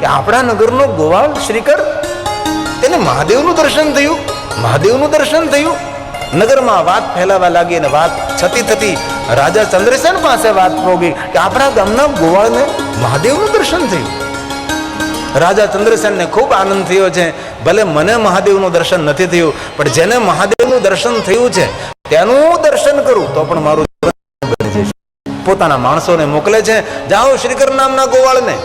કે આપણા નગરનો ગોવાળ શ્રીકર, તેને મહાદેવનું દર્શન થયું, મહાદેવનું દર્શન થયું. નગરમાં વાત ફેલાવા લાગી અને વાત છતી થતી રાજા ચંદ્રસેન પાસે વાત પોગી કે આપણા ગામના ગોવાળને મહાદેવનું દર્શન થયું. રાજા ચંદ્રસેનને ખૂબ આનંદ થયો છે. ભલે મને મહાદેવનું દર્શન નથી થયું, પણ જેને મહાદેવનું દર્શન થયું છે, તેનું દર્શન કરું તો પણ મારું પોતાના માણસોને મોકલે છે, જાઓ શ્રીકર નામના ગોવાળને.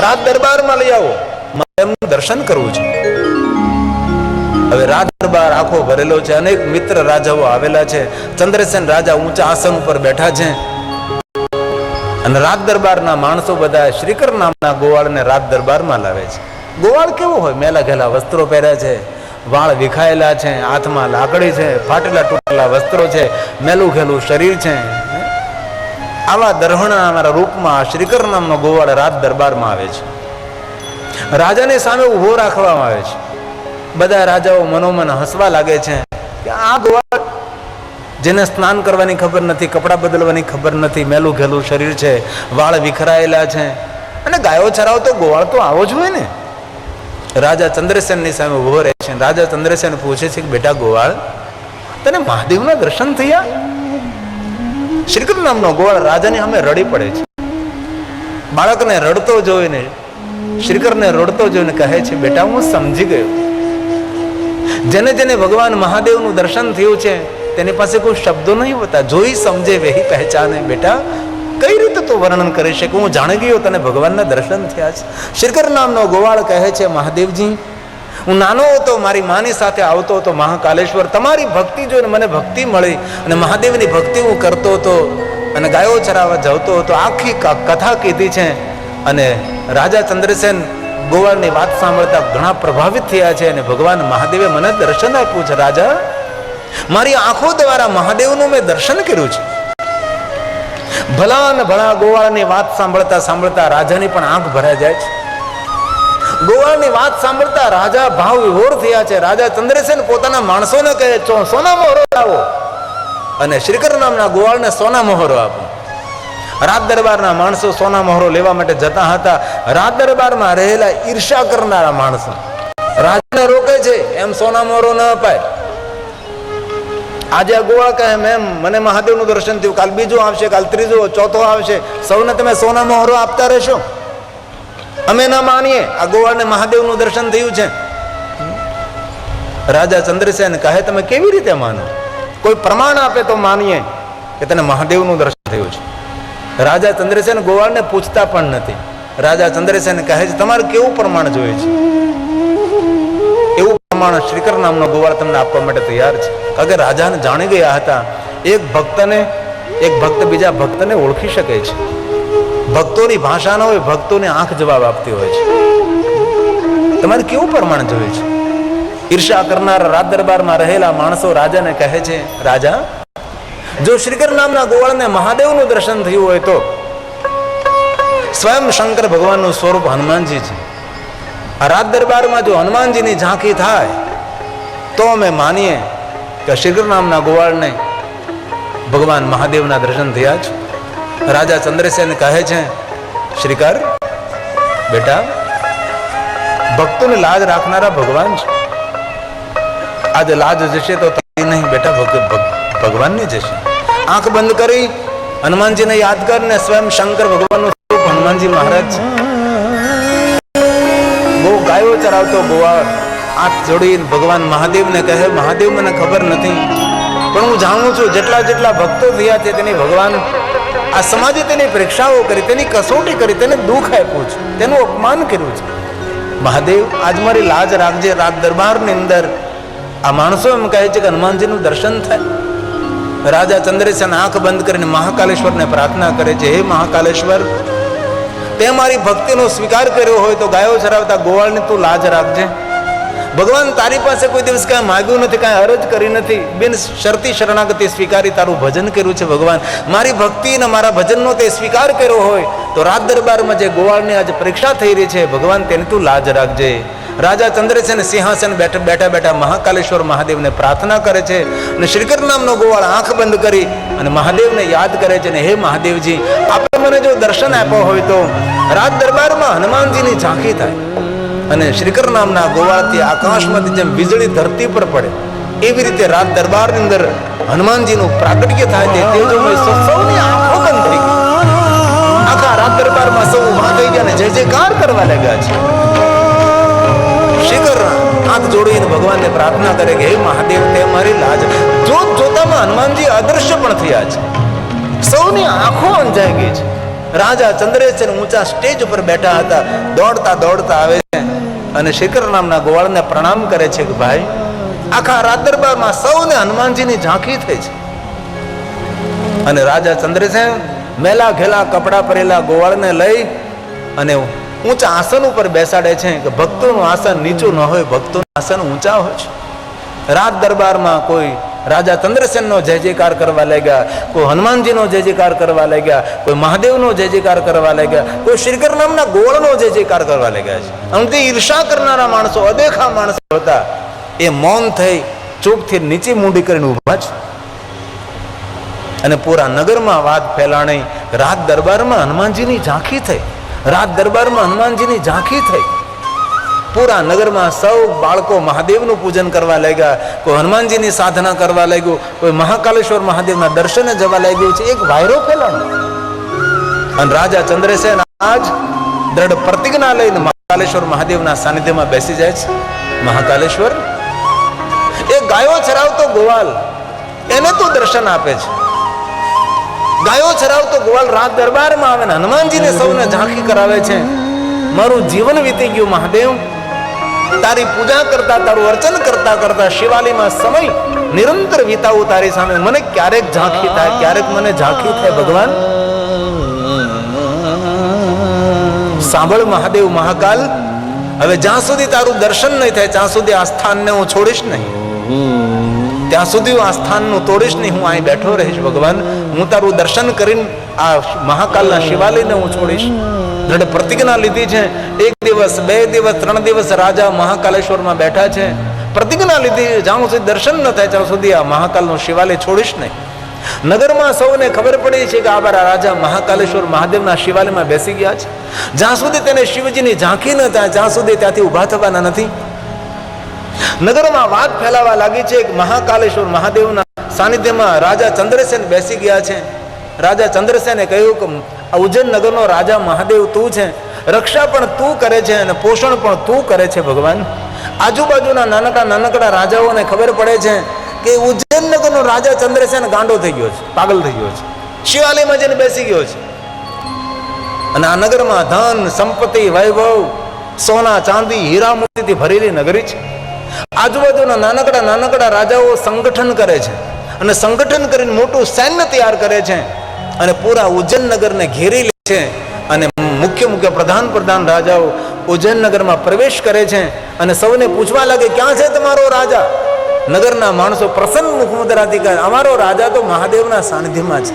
રાત દરબારમાં લઈ આવો. મારે એમનું દર્શન કરવું છે. હવે રાજ દરબાર આખો ભરેલો છે. અનેક મિત્ર રાજાઓ આવેલા છે. ચંદ્રસેન રાજા ઊંચા આસન ઉપર બેઠા છે. અને રાજ દરબારના માણસો બધા શ્રીકર નામના ગોવાળને રાજ દરબારમાં લાવે છે. ગોવાળ કેવો હોય? મેલા ઘેલા વસ્ત્રો પહેર્યા છે. વાળ વિખાયેલા છે. હાથમાં લાકડી છે. ફાટેલા તૂટેલા વસ્ત્રો છે. મેલું ઘેલું શરીર છે. આવા દરહણા અમારા રૂપમાં શ્રીકર નામનો ગોવાળ રાજ દરબારમાં આવે છે. રાજાની સામે ઊભો રાખવામાં આવે છે. બધા રાજાઓ મનોમન હસવા લાગે છે કે આ ગોવાળ જેને સ્નાન કરવાની ખબર નથી, કપડાં બદલવાની ખબર નથી, મેલું ઘેલું શરીર છે, વાળ વિખરાયેલા છે અને ગાયો ચરાવતો ગોવાળ તો આવો જ હોય ને. રાજા ચંદ્રસેનની સામે ઊભો રહે છે. રાજા ચંદ્રસેન પૂછે છે કે બેટા ગોવાળ, તને મહાદેવના દર્શન થયા? શ્રીકૃષ્ણ નામનો ગોવાળ રાજાની સામે રડી પડે છે. બાળકને રડતો જોઈને શ્રીકરને રડતો જોઈને કહે છે, બેટા, હું સમજી ગયો. જેને જેને ભગવાન મહાદેવનું દર્શન થયું છે, તેની પાસે કોઈ શબ્દો નહીં હોતા. જોઈ સમજે, વહી પહેચાને, બેટા, કઈ રીતે તો વર્ણન કરી શકે? હું જાણી ગયો તને ભગવાનના દર્શન થયા છે. શ્રીકર નામનો ગોવાળ કહે છે, મહાદેવજી હું નાનો હતો, મારી માની સાથે આવતો હતો મહાકાલેશ્વર. તમારી ભક્તિ જોઈને મને ભક્તિ મળી અને મહાદેવની ભક્તિ હું કરતો હતો અને ગાયો ચરાવવા જવતો હતો. આખી કથા કીધી છે અને રાજા ચંદ્રસેન ગોવાળની વાત સાંભળતા ઘણા પ્રભાવિત થયા છે અને ભગવાન મહાદેવે મને દર્શન આપ્યું છે. રાજા, મારી આંખો દ્વારા મહાદેવનું મેં દર્શન કર્યું છે. ભલા ને ભલા ગોવાળની વાત સાંભળતા સાંભળતા રાજાની પણ આંખ ભરાઈ જાય છે. ગોવાળની વાત સાંભળતા રાજા ભાવ વિભોર થયા છે. રાજા ચંદ્રસેન પોતાના માણસોને કહે છો સોના મોહરો લાવો. અને શ્રીકર નામના ગોવાળને સોના મોહરો આપો. રાજ દરબારના માણસો સોના મોહરો લેવા માટે જતા હતા. રાજ દરબારમાં રહેલા ઈર્ષા કરનારા માણસો. રાજાને રોકે છે, એમ સોના મોહરો ન અપાય. આજે ગોવાળ કહે, મેમ, મને મહાદેવનું દર્શન થયું. કાલ બીજું આવશે, કાલ ત્રીજું, ચોથો આવશે. સૌને તમે સોના મોહરો આપતા રહેશો. અમે ના માનીએ. આ ગોવાળને મહાદેવનું દર્શન થયું છે. રાજા ચંદ્રસેન કહે, તમે કેવી રીતે માનો? કોઈ પ્રમાણ આપે તો માનીએ કે તને મહાદેવનું દર્શન થયું છે. રાજા ચંદ્રસેન ગોવાળને પૂછતા પણ નથી. રાજા ચંદ્રસેન કહે છે, તમારે કેવું પ્રમાણ જોઈએ છે? એવું પ્રમાણ શ્રીકર નામનો ગોવાળ તમને આપવા માટે તૈયાર છે. કારણ કે રાજાને જાણી ગયા હતા, એક ભક્તને, એક ભક્ત બીજા ભક્તને ઓળખી શકે છે. ભક્તોની ભાષા ન હોય, ભક્તોને આંખ જવાબ આપતી હોય છે. તમારે કેવું પ્રમાણ જોઈએ છે? ઈર્ષા કરનાર રાજ દરબારમાં રહેલા માણસો રાજાને કહે છે, રાજા, જો શ્રીકર નામના ગોવાળને મહાદેવનું દર્શન થયું હોય તો? સ્વયં શંકર ભગવાનનું સ્વરૂપ હનુમાનજી છે. આ રાજ દરબારમાં જો હનુમાનજીની ઝાંખી થાય, તો અમે માનીએ કે શ્રીકર નામના ગોવાળને ભગવાન મહાદેવના દર્શન થયા છે રાજા ચંદ્રસેન કહે છે, શ્રીકર, બેટા, ભક્તોને લાજ રાખનારા ભગવાન છે. આજે લાજ જશે તો નહીં, બેટા, ભગ- ભગ- ભગવાનની જશે. આંખ બંધ કરી, હનુમાનજીને યાદ કર ને સ્વયં શંકર ભગવાનનું સ્વરૂપ હનુમાનજી મહારાજ છે. બહુ ગાયો ચરાવતો ગોવાળ હાથ જોડીને ભગવાન મહાદેવને કહે, મહાદેવ, મને ખબર નથી, પણ હું જાણું છું, જેટલા જેટલા ભક્તો થયા છે, તેની ભગવાન આ સમાજે તેની પરીક્ષાઓ કરી, તેની કસોટી કરી, તેને દુઃખ આપ્યું છે. તેનું અપમાન કર્યું છે. મહાદેવ, આજ મારી લાજ રાખજે, રાત દરબારની અંદર આ માણસો એમ કહે છે કે હનુમાનજીનું દર્શન થાય. રાજા ચંદ્રસેન આંખ બંધ કરીને મહાકાલેશ્વરને પ્રાર્થના કરે છે, હે મહાકાલેશ્વર, તે મારી ભક્તિનો સ્વીકાર કર્યો હોય તો ગાયો ચરાવતા ગોવાળને તું લાજ રાખજે. ભગવાન તારી પાસે કોઈ દિવસ કાંઈ માગ્યું નથી, કાંઈ અરજ કરી નથી. બિન, શરતી શરણાગતિ સ્વીકારી તારું ભજન કર્યું છે ભગવાન. મારી ભક્તિ અને મારા ભજનનો તે સ્વીકાર કર્યો હોય, તો રાત દરબારમાં જે ગોવાળની આજે પરીક્ષા થઈ રહી છે, ભગવાન તેને તું લાજ રાખજે. રાજા ચંદ્રસેન સિંહાસન બેઠા બેઠા બેઠા મહાકાલેશ્વર મહાદેવને પ્રાર્થના કરે છે અને શ્રીકર નામનો ગોવાળ આંખ બંધ કરી અને મહાદેવને યાદ કરે છે અને હે મહાદેવજી આપણે મને જો દર્શન આપ્યો હોય તો રાજ દરબારમાં હનુમાનજીની ઝાંખી થાય. અને શ્રીકર નામના ગોવાળથી આકાશમાંથી જેમ વીજળી ધરતી પર પડે, એવી રીતે રાત દરબારની અંદર હનુમાનજીનું પ્રાગટ્ય થાય તે તેજોમય સૌની આંખો બંધ થઈ આખા રાત દરબારમાં સૌ ઊભા થઈ ગયા અને જય જયકાર કરવા લાગ્યા છે. શ્રીકર હાથ જોડીને ભગવાનને પ્રાર્થના કરે કે હે મહાદેવ, તે મારી લાજ. જોત જોતામાં હનુમાનજી અદૃશ્ય પણ થયા છે. સૌની આંખો અંજાઈ ગઈ છે. રાજા ચંદ્રેશ્વર ઊંચા સ્ટેજ ઉપર બેઠા હતા. દોડતા દોડતા આવે છે. અને શિખર નામના ગોવાળને પ્રણામ કરે છે કે ભાઈ, આખા રાત દરબારમાં સૌને હનુમાનજીની ઝાંખી થઈ છે. અને રાજા ચંદ્રસેન મેલા ઘેલા કપડાં પહેરેલા ગોવાળને લઈ અને ઊંચા આસન ઉપર બેસાડે છે કે ભક્તોનું આસન નીચું ન હોય, ભક્તોનું આસન ઊંચા હોય છે. રાત દરબારમાં કોઈ રાજા ચંદ્રસેનનો જય જયકાર કરવા લાગ્યા, કોઈ હનુમાનજીનો જય જયકાર કરવા લાગ્યા, કોઈ મહાદેવનો જય જયકાર કરવા લાગ્યા, કોઈ શ્રીકર નામના ગોળનો જય જયકાર કરવા લાગ્યા છે. આમથી ઈર્ષા કરનારા માણસો, અદેખા માણસો હતા. એ મૌન થઈ ચૂપથી નીચી મૂંડી કરીને ઊભા છે. અને પૂરા નગરમાં વાત ફેલાણી, રાત દરબારમાં હનુમાનજીની ઝાંખી થઈ. રાત દરબારમાં હનુમાનજીની ઝાંખી થઈ. પૂરા નગરમાં સૌ બાળકો મહાદેવનું પૂજન કરવા લાગ્યા, કોઈ હનુમાનજીની સાધના કરવા લાગ્યું, કોઈ મહાકાલેશ્વર મહાદેવના દર્શને જવા લાગ્યું છે. એક વાયરો ફેલાણો. અને રાજા ચંદ્રસેન આજ દ્રઢ પ્રતિજ્ઞા લઈને મહાકાલેશ્વર મહાદેવના સાનિધ્યમાં બેસી જાય છે. મહાકાલેશ્વર? એ ગાયો ચરાવતો ગોવાલ, એને તો દર્શન આપે છે. ગાયો ચરાવતો ગોવાલ રાત દરબારમાં આવે ને હનુમાનજીને સૌને ઝાંખી કરાવે છે. મારું જીવન વીતી ગયું મહાદેવ. તારી પૂજા કરતા, તારું અર્ચન કરતા કરતા શિવાલીમાં સમય નિરંતર વિતાવું તારી સામે. મને ક્યારેક ઝાંખી થાય, ક્યારેક મને ઝાંખી થાય ભગવાન. સાંભળ મહાદેવ મહાકાલ, હવે જ્યાં સુધી તારું દર્શન નહીં થાય, ત્યાં સુધી આ સ્થાનને હું છોડીશ નહીં. ત્યાં સુધી હું આ સ્થાનનું તોડીશ નહીં. હું અહીં બેઠો રહીશ ભગવાન. હું તારું દર્શન કરીને આ મહાકાલના શિવાલયને હું છોડીશ. દ્રઢ પ્રતિજ્ઞા લીધી છે. એક દિવસ, બે દિવસ, ત્રણ દિવસ રાજા મહાકાલેશ્વરમાં બેઠા છે. પ્રતિજ્ઞા લીધી, જ્યાં સુધી દર્શન ન થાય ત્યાં સુધી આ મહાકાલનું શિવાલય છોડીશ નહીં. નગરમાં સૌને ખબર પડી છે કે આ બાર રાજા મહાકાલેશ્વર મહાદેવના શિવાલયમાં બેસી ગયા છે. જ્યાં સુધી તેને શિવજીની ઝાંખી ન થાય જ્યાં સુધી ત્યાંથી ઊભા થવાના નથી. નગરમાં વાત ફેલાવા લાગી છે કે મહાકાલેશ્વર મહાદેવના સાનિધ્યમાં રાજા ચંદ્રસેન બેસી ગયા છે. રાજા ચંદ્રસેને કહ્યું કે ઉજ્જૈન નગરનો રાજા મહાદેવ તું છે. રક્ષા પણ તું કરે છે અને પોષણ પણ તું કરે છે ભગવાન. આજુબાજુના નાનકડા નાનકડા રાજાઓને ખબર પડે છે કે ઉજ્જૈન નગરનો રાજા ચંદ્રસેન ગાંડો થઈ ગયો છે, પાગલ થઈ ગયો છે. શિવાલયમાં જઈને બેસી ગયો છે. અને આ નગરમાં ધન, સંપત્તિ, વૈભવ, સોના, ચાંદી હીરા મોતીથી ભરેલી નગરી છે. આજુબાજુના નાનકડા નાનકડા રાજાઓ સંગઠન કરે છે. અને સંગઠન કરીને મોટું સૈન્ય તૈયાર કરે છે. અને પૂરા ઉજ્જૈન નગરને ઘેરી લે છે અને મુખ્ય મુખ્ય પ્રધાન પ્રધાન રાજાઓ ઉજ્જૈન નગરમાં પ્રવેશ કરે છે અને સૌને પૂછવા લાગે, ક્યાં છે તમારો રાજા? નગરના માણસો પ્રસન્ન મુખમુદ્રાથી કહે, અમારો રાજા તો મહાદેવના સાનિધ્યમાં છે.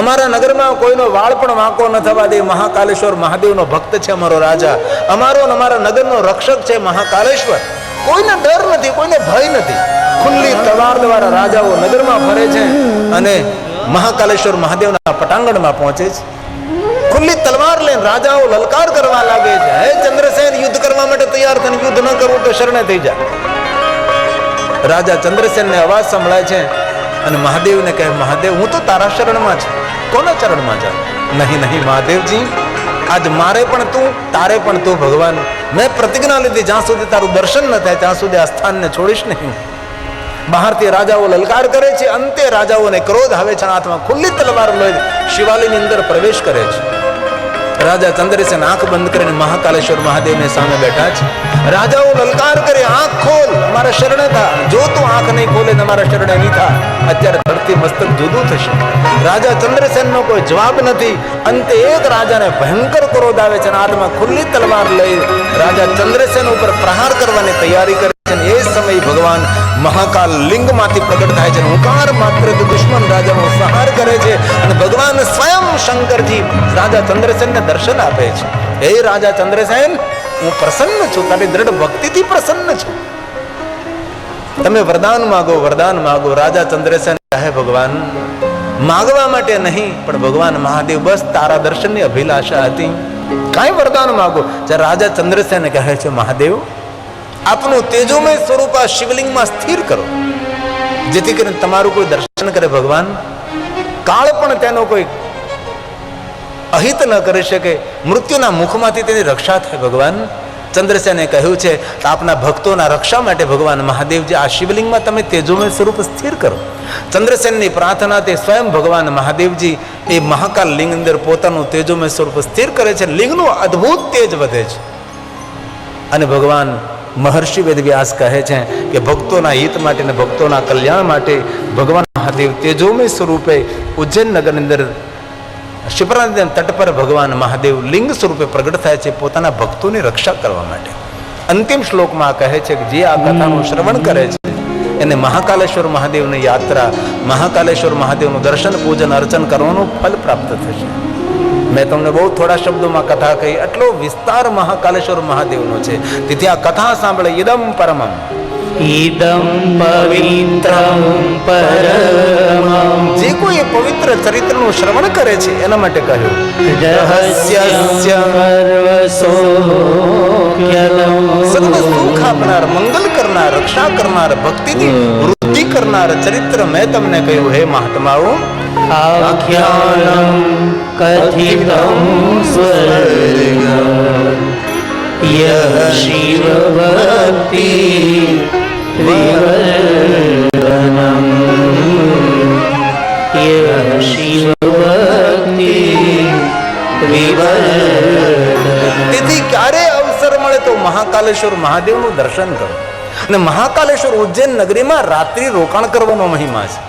અમારા નગરમાં કોઈનો વાળ પણ વાંકો ન થવા દે. મહાકાલેશ્વર મહાદેવનો ભક્ત છે અમારો રાજા. અમારો અમારા નગરનો રક્ષક છે મહાકાલેશ્વર. કોઈને ડર નથી, કોઈને ભય નથી. ખુલ્લી તલવાર દ્વારા રાજાઓ નગરમાં ફરે છે અને મહાકાલેશ્વર મહાદેવના પટાંગણમાં પહોંચે છે. ખુલ્લી તલવાર લઈને રાજાઓ લલકાર કરવા લાગે છે. હે ચંદ્રસેન યુદ્ધ કરવા માટે તૈયાર થઈને યુદ્ધ ન કરવું તો શરણે થઈ જાય રાજા ચંદ્રસેનને અવાજ સંભળાય છે અને મહાદેવને કહે, મહાદેવ, હું તો તારા શરણમાં છું. કોના ચરણમાં જા નહીં નહીં, મહાદેવજી, આજ મારે પણ તું, તારે પણ તું ભગવાન. મેં પ્રતિજ્ઞા લીધી, જ્યાં સુધી તારું દર્શન ન થાય, ત્યાં સુધી આ સ્થાનને છોડીશ નહીં. બહારથી રાજાઓ લલકાર કરે છે, અંતે રાજાઓને ક્રોધ આવે છે હાથમાં ખુલ્લી તલવાર લઈ શિવાલયની અંદર પ્રવેશ કરે છે. રાજા ચંદ્રસેન આંખ બંધ કરીને મહાકાલેશ્વર મહાદેવને સામે બેઠા છે. રાજાઓ લલકાર કરે, આંખ ખોલ, અમારા શરણે થા. જો તું આંખ નહીં ખોલે ને અમારા શરણે નહીં થા. અત્યારે ધરતી મસ્તક જુદું થશે. રાજા ચંદ્રસેનનો કોઈ જવાબ નથી. અંતે એક રાજાને ભયંકર ક્રોધ આવે છે અને હાથમાં ખુલ્લી તલવાર લઈ રાજા ચંદ્રસેન ઉપર પ્રહાર કરવાની તૈયારી કરે છે એ સમય ભગવાન મહાકાલ લિંગમાંથી પ્રગટ થાય છે હુંકાર માત્ર દુશ્મન રાજાનો સંહાર કરે છે અને ભગવાન સ્વયં શંકરજી રાજા ચંદ્રસેનને દર્શન આપે છે. હે રાજા ચંદ્રસેન, હું પ્રસન્ન છું, તારી દ્રઢ ભક્તિથી પ્રસન્ન છું. તમે વરદાન માગો વરદાન માગો, રાજા ચંદ્રસેન કહે ભગવાન, માગવા માટે નહીં, પણ ભગવાન મહાદેવ બસ તારા દર્શનની અભિલાષા હતી. કાંઈ વરદાન માગો. જ્યારે રાજા ચંદ્રસેન કહે છે, મહાદેવ આપનું તેજોમય સ્વરૂપ આ શિવલિંગમાં સ્થિર કરો. જેથી કરીને તમારું કોઈ દર્શન કરે ભગવાન. કાળ પણ તેનો કોઈ અહિત ન કરી શકે. મૃત્યુના મુખમાંથી તેની રક્ષા થાય ભગવાન. ચંદ્રસેને કહ્યું છે, આપના ભક્તોના રક્ષા માટે ભગવાન મહાદેવજી, આ શિવલિંગમાં તમે તેજોમય સ્વરૂપ સ્થિર કરો. ચંદ્રસેનની પ્રાર્થના તે સ્વયં ભગવાન મહાદેવજી એ મહાકાલ લિંગ અંદર પોતાનું તેજોમય સ્વરૂપ સ્થિર કરે છે. લિંગનું અદ્ભુત તેજ વધે છે. અને ભગવાન મહર્ષિ વેદવ્યાસ કહે છે કે ભક્તોના હિત માટે અને ભક્તોના કલ્યાણ માટે ભગવાન મહાદેવ તેજોમય સ્વરૂપે ઉજ્જૈન નગરની અંદર શિવરા તટ પર ભગવાન મહાદેવ લિંગ સ્વરૂપે પ્રગટ થાય છે પોતાના ભક્તોની રક્ષા કરવા માટે. અંતિમ શ્લોકમાં કહે છે કે જે આ કથાનું શ્રવણ કરે છે, એને મહાકાલેશ્વર મહાદેવની યાત્રા, મહાકાલેશ્વર મહાદેવનું દર્શન, પૂજન, અર્ચન કરવાનું ફલ પ્રાપ્ત થશે. મેં તમને બહુ થોડા શબ્દોમાં કથા કહી આટલો વિસ્તાર મહાકાલેશ્વર મહાદેવનો છે. તેથી આ કથા સાંભળે ઇદમ પરમમ. ઈદમ પવિત્રં પરમં જે કોઈ પવિત્ર ચરિત્રનું શ્રવણ કરે છે એના માટે કહ્યું. રહસ્ય સર્વ સુખ આપનાર મંગલ કરનાર રક્ષા કરનાર ભક્તિથી વૃદ્ધિ કરનાર ચરિત્ર મેં તમને કહ્યું. હે મહાત્માઓ આખ્યાનમ કથિતં સ્વર્ગમ યહ શિવભક્તિ વિવર્ધનમ યહ શિવભક્તિ તેથી ક્યારે અવસર મળે તો મહાકાલેશ્વર મહાદેવનું દર્શન કરો? અને મહાકાલેશ્વર ઉજ્જૈન નગરીમાં રાત્રિ રોકાણ કરવાનો મહિમા છે.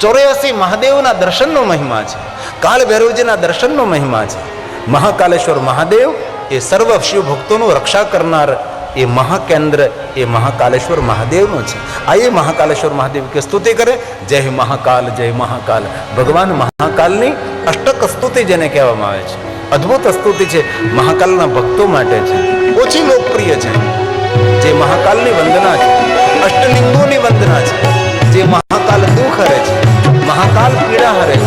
ચોર્યાસી મહાદેવના દર્શનનો મહિમા છે. કાળ ભૈરવજીના દર્શનનો મહિમા છે. મહાકાલેશ્વર મહાદેવ એ સર્વ શિવ ભક્તોનું રક્ષા કરનાર એ મહાકેન્દ્ર, એ મહાકાલેશ્વર મહાદેવનો છે. આ એ મહાકાલેશ્વર મહાદેવ કે સ્તુતિ કરે. જય મહાકાલ જય મહાકાલ. ભગવાન મહાકાલની અષ્ટક સ્તુતિ જેને કહેવામાં આવે છે. અદ્ભુત સ્તુતિ છે. મહાકાલના ભક્તો માટે છે. ઓછી લોકપ્રિય છે. જે મહાકાલની વંદના છે. અષ્ટલિંગોની વંદના છે. જે મહાકાલ દુઃખ હરે છે. મહાકાલ પીડા હરે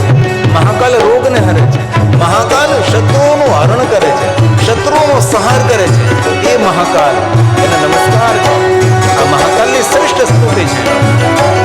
મહાકાલ રોગને હરે છે. મહાકાલ શત્રુઓનું હરણ કરે છે. શત્રુઓનો સંહાર કરે છે. એ મહાકાલ. એને નમસ્કાર. છે આ મહાકાલની શ્રેષ્ઠ સ્તુતિ છે.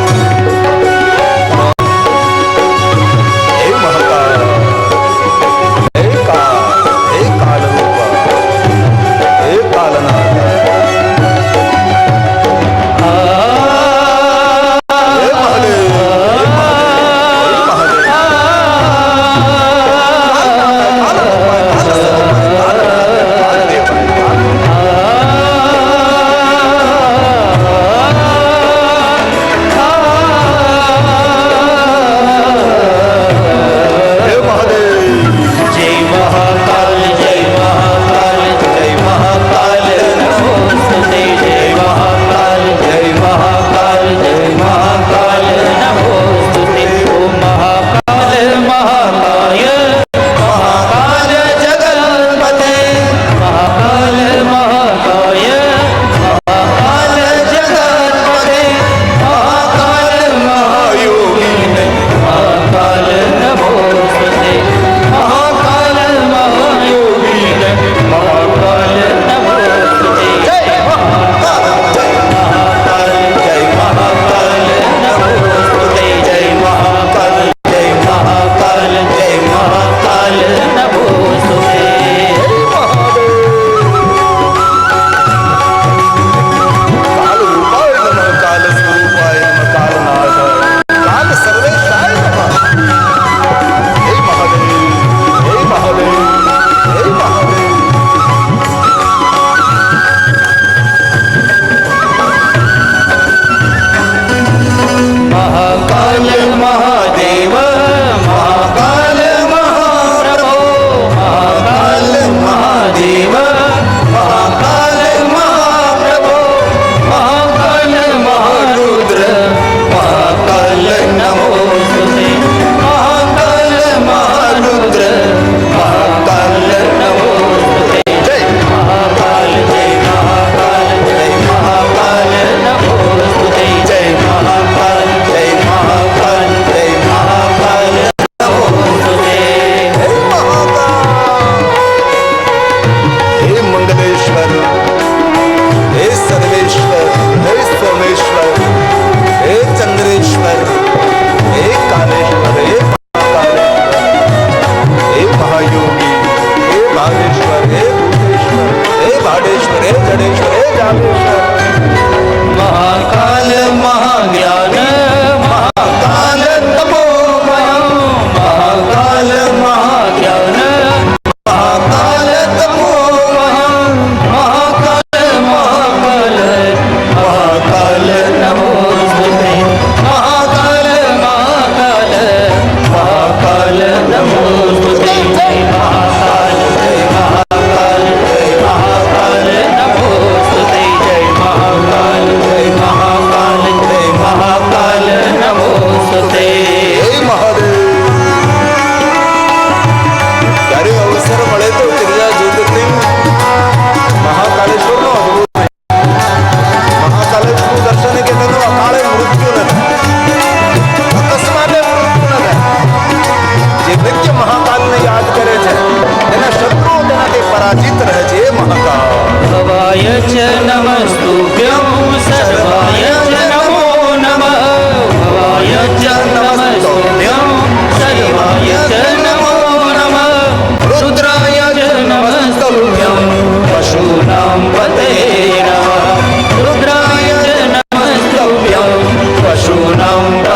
Come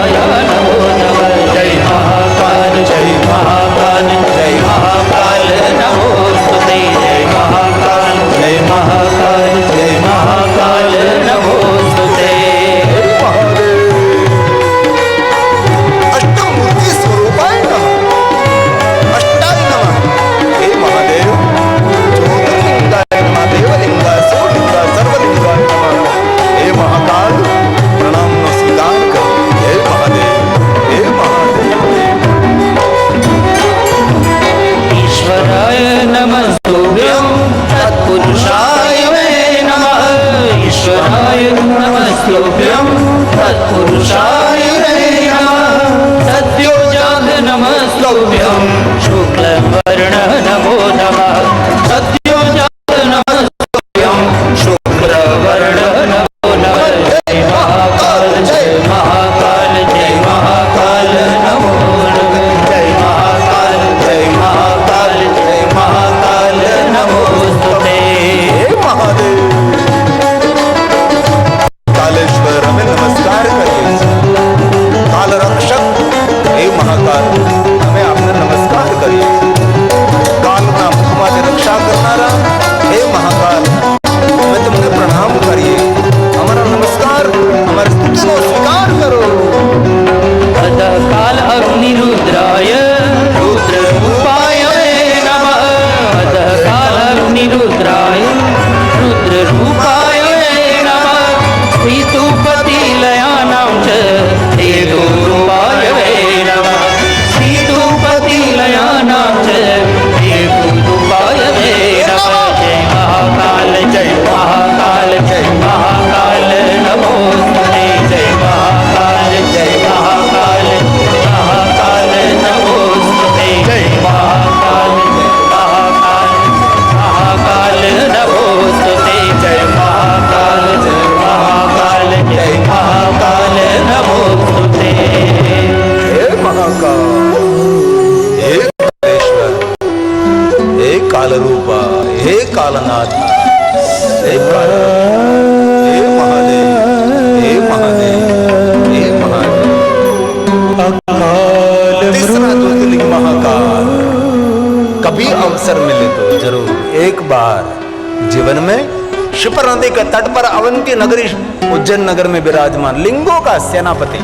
क्षिप्र नदी के तट पर अवंती नगरी उज्जैन नगर में विराजमान लिंगों का सेनापति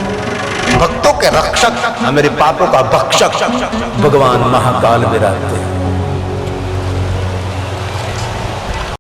भक्तों के रक्षक मेरे पापों का भक्षक भगवान महाकाल विराजते हैं